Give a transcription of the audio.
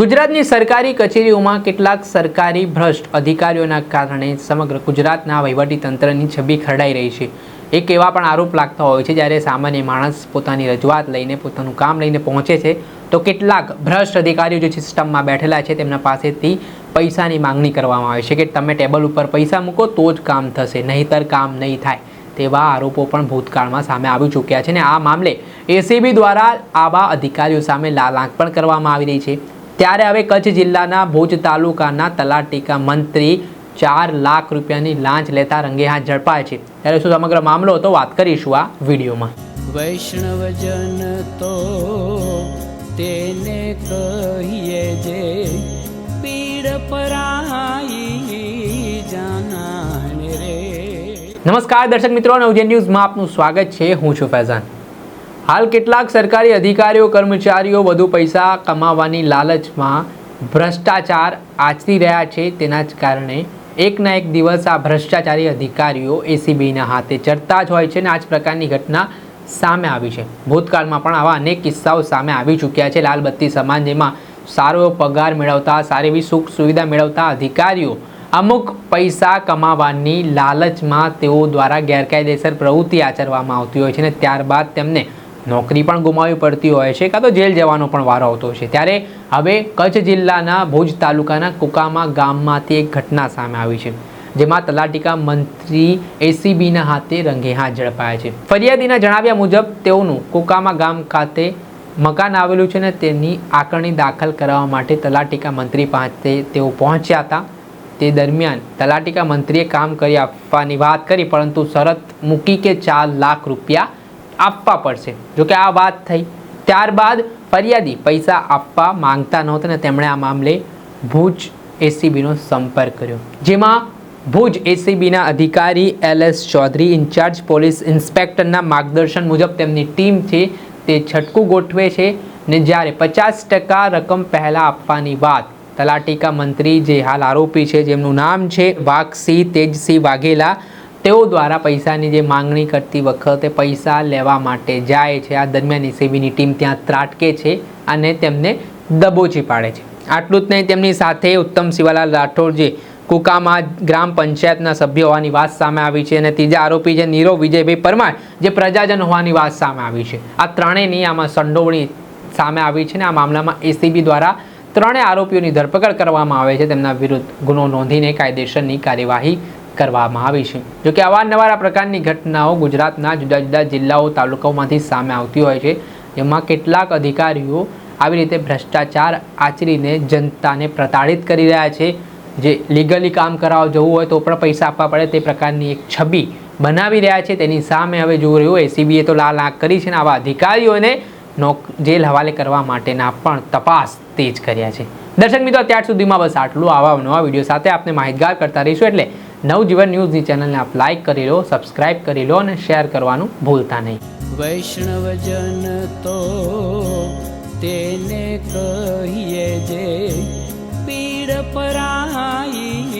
ગુજરાતની સરકારી કચેરીઓમાં કેટલાક સરકારી ભ્રષ્ટ અધિકારીઓના કારણે સમગ્ર ગુજરાતના વહીવટીતંત્રની છબી ખરડાઈ રહી છે. એક એવા પણ આરોપ લાગતા હોય છે, જ્યારે સામાન્ય માણસ પોતાની રજૂઆત લઈને પોતાનું કામ લઈને પહોંચે છે, તો કેટલાક ભ્રષ્ટ અધિકારીઓ જે સિસ્ટમમાં બેઠેલા છે, તેમના પાસેથી પૈસાની માંગણી કરવામાં આવે છે કે તમે ટેબલ ઉપર પૈસા મૂકો તો જ કામ થશે, નહીંતર કામ નહીં થાય. તેવા આરોપો પણ ભૂતકાળમાં સામે આવી ચૂક્યા છે ને આ મામલે એસીબી દ્વારા આવા અધિકારીઓ સામે લાલ આંખ પણ કરવામાં આવી રહી છે. ત્યારે હવે કચ્છ જિલ્લાના ભુજ તાલુકાના તલાટીકા મંત્રી ચાર લાખ રૂપિયાની લાંચ લેતા રંગે હાથ ઝડપાય છે. ત્યારે શું સમગ્ર મામલો હતો? વાત કરીશું આ વિડીયોમાં. વૈષ્ણવજન તો તેને કહીએ જે પીડ પરાઈ જાના રે. નમસ્કાર દર્શક મિત્રો નવજે ન્યૂઝમાં આપનું સ્વાગત છે. હું છું ફૈઝાન. હાલ કેટલાક સરકારી અધિકારીઓ, કર્મચારીઓ વધુ પૈસા કમાવાની લાલચમાં ભ્રષ્ટાચાર આચરી રહ્યા છે. તેના જ કારણે એકના એક દિવસ આ ભ્રષ્ટાચારી અધિકારીઓ એસીબીના હાથે ચડતા જ હોય છે અને આ જ પ્રકારની ઘટના સામે આવી છે. ભૂતકાળમાં પણ આવા અનેક કિસ્સાઓ સામે આવી ચૂક્યા છે. લાલબત્તી સમાન જેમાં સારો પગાર મેળવતા, સારી એવી સુખ સુવિધા મેળવતા અધિકારીઓ અમુક પૈસા કમાવાની લાલચમાં તેઓ દ્વારા ગેરકાયદેસર પ્રવૃત્તિ આચરવામાં આવતી હોય છે અને ત્યારબાદ તેમને નોકરી પણ ગુમાવવી પડતી હોય છે કાં તો જેલ જવાનો પણ વારો આવતો છે. ત્યારે હવે કચ્છ જિલ્લાના ભુજ તાલુકાના કુકામા ગામમાંથી એક ઘટના સામે આવી છે, જેમાં તલાટીકા મંત્રી એસીબીના હાથે રંગે હાથ ઝડપાયા છે. ફરિયાદીના જણાવ્યા મુજબ, તેઓનું કુકામા ગામ ખાતે મકાન આવેલું છે ને તેની આકરણી દાખલ કરાવવા માટે તલાટીકા મંત્રી પાસે તેઓ પહોંચ્યા હતા. તે દરમિયાન તલાટીકા મંત્રીએ કામ કરી આપવાની વાત કરી, પરંતુ શરત મૂકી કે ચાર લાખ રૂપિયા આપવા પડશે. જોકે આ વાત થઈ. ત્યારબાદ ફરિયાદી પૈસા આપવા માંગતા નહોતા અને તેમણે આ મામલે ભુજ એસીબીનો સંપર્ક કર્યો. જેમાં ભુજ એસીબીના અધિકારી L S Chaudhary incharge police ઇન્સ્પેક્ટરના માર્ગદર્શન મુજબ તેમની ટીમ છે તે છટકું ગોઠવે છે ને જ્યારે પચાસ ટકા રકમ પહેલાં આપવાની વાત. તલાટીકા મંત્રી જે હાલ આરોપી છે, જેમનું નામ છે વાઘસિંહ તેજસિંહ વાઘેલા તેઓ દ્વારા પૈસાની જે માંગણી કરતી વખતે પૈસા લેવા માટે જાય છે, આ દરમિયાન એસીબીની ટીમ ત્યાં ત્રાટકે છે અને તેમને દબોચી પાડે છે. આટલું જ નહીં, તેમની સાથે ઉત્તમ શિવાલાલ રાઠોડ જે કુકામાં ગ્રામ પંચાયતના સભ્ય હોવાની વાત સામે આવી છે અને ત્રીજા આરોપી છે નીરવ વિજયભાઈ પરમાર, જે પ્રજાજન હોવાની વાત સામે આવી છે. આ ત્રણેયની આમાં સંડોવણી સામે આવી છે ને આ મામલામાં એસીબી દ્વારા ત્રણેય આરોપીઓની ધરપકડ કરવામાં આવે છે. તેમના વિરુદ્ધ ગુનો નોંધીને કાયદેસરની કાર્યવાહી કરવામાં આવી છે. જોકે અવારનવાર આ પ્રકારની ઘટનાઓ ગુજરાતના જુદા જુદા જિલ્લાઓ, તાલુકાઓમાંથી સામે આવતી હોય છે. જેમાં કેટલાક અધિકારીઓ આવી રીતે ભ્રષ્ટાચાર આચરીને જનતાને પ્રતાડિત કરી રહ્યા છે. જે લીગલી કામ કરાવવા જવું હોય તો પણ પૈસા આપવા પડે તે પ્રકારની એક છબી બનાવી રહ્યા છે. તેની સામે હવે જોઈ રહ્યું, એસીબીએ તો લાલ આંખ કરી છે ને આવા અધિકારીઓને નોક જેલ હવાલે કરવા માટેના પણ તપાસ તેજ કર્યા છે. દર્શક મિત્રો, અત્યાર સુધીમાં બસ આટલું. આવા નવા વીડિયો સાથે આપને માહિતગાર કરતા રહીશું એટલે નવજીવન ન્યૂઝની ચેનલને આપ લાઇક કરી લો સબસ્ક્રાઇબ કરી લો અને શેર કરવાનું ભૂલતા નહીં. વૈષ્ણવજન તો તેને કહીએ જે પીડ પરાઈ